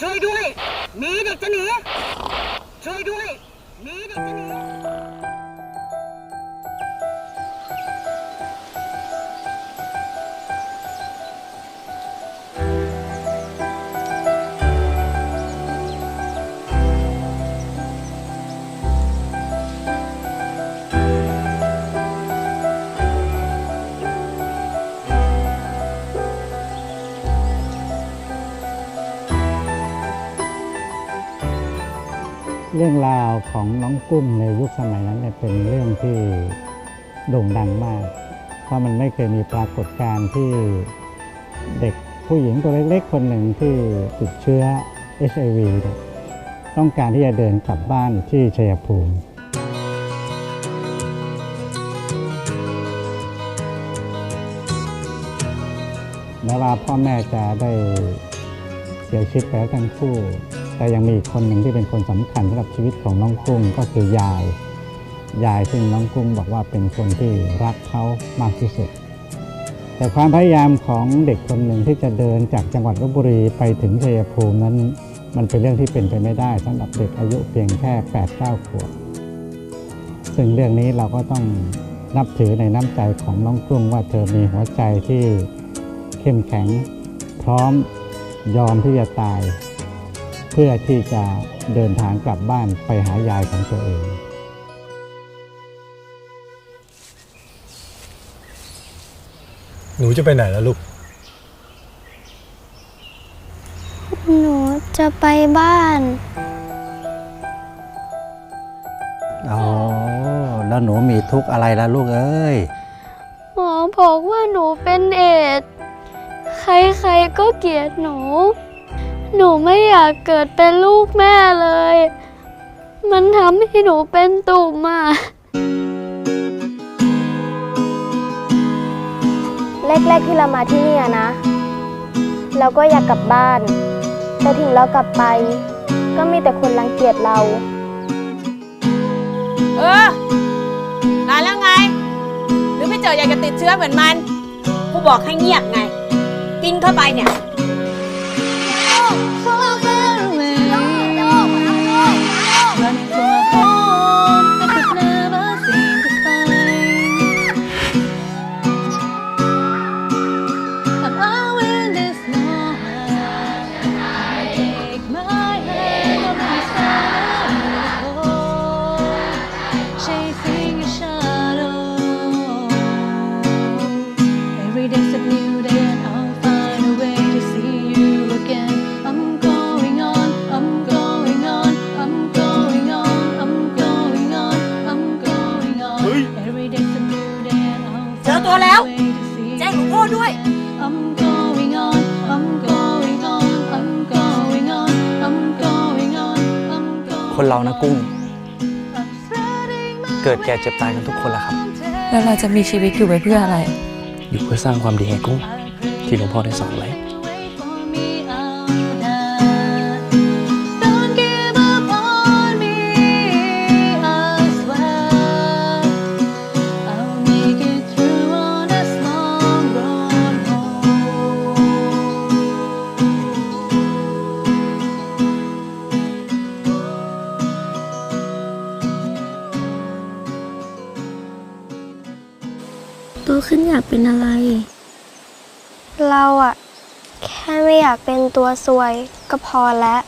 ช่วยด้วย มีเด็กจะหนี ช่วยด้วย มีเด็กจะหนี เรื่องราวของน้องกุ้งในยุคสมัยนั้นเนี่ยเป็นเรื่องที่โด่งดังมาก เพราะมันไม่เคยมีปรากฏการณ์ที่เด็กผู้หญิงตัวเล็กๆ คนหนึ่งที่ติดเชื้อ HIV ต้องการที่จะเดินกลับบ้านที่ชัยภูมิแม้ว่าพ่อแม่จะได้เสียชีวิตไปแล้วทั้งคู่ แต่ยังมีอีกคนหนึ่งที่เป็นคนสำคัญสำหรับชีวิตของน้องกุ้งก็คือยาย ยายซึ่งน้องกุ้งบอกว่าเป็นคนที่รักเขามากที่สุด แต่ความพยายามของเด็กคนหนึ่งที่จะเดินจากจังหวัดลบบุรีไปถึงชัยภูมินั้น มันเป็นเรื่องที่เป็นไปไม่ได้สำหรับเด็กอายุเพียงแค่8-9ขวบ ซึ่งเรื่องนี้เราก็ต้องนับถือในน้ำใจของน้องกุ้งว่าเธอมีหัวใจที่เข้มแข็งพร้อมยอมที่จะตาย พื่อที่จะเดินทางกลับบ้านไปหายายของตัวเอง หนูจะไปไหนแล้วลูก หนูจะไปบ้าน อ๋อ แล้วหนูมีทุกข์อะไรล่ะลูกเอ้ย หมอบอกว่าหนูเป็นเอดส์ใครๆก็เกลียดหนู หนูไม่อยากเกิดเป็นลูกแม่เลย มันทำให้หนูเป็นตุ่มอะ แรกๆที่เรามาที่นี่อะนะ เราก็อยากกลับบ้าน แต่ถึงเรากลับไป ก็มีแต่คนรังเกียจเรา เออนานแล้วไง หรือไม่เจออยากจะติดเชื้อเหมือนมัน กูบอกให้เงียบไง กินเข้าไปเนี่ย คนเรานะกุ้ง I'm threading my เกิดแก่เจ็บตายกันทุกคนแหละครับ แล้วเราจะมีชีวิตอยู่ไปเพื่ออะไร อยู่เพื่อสร้างความดีให้กุ้ง ที่หลวงพ่อได้สอนไว้ ขึ้นอยากเป็นอะไร เราอะแค่ไม่อยากเป็นตัวซวยก็พอแล้ว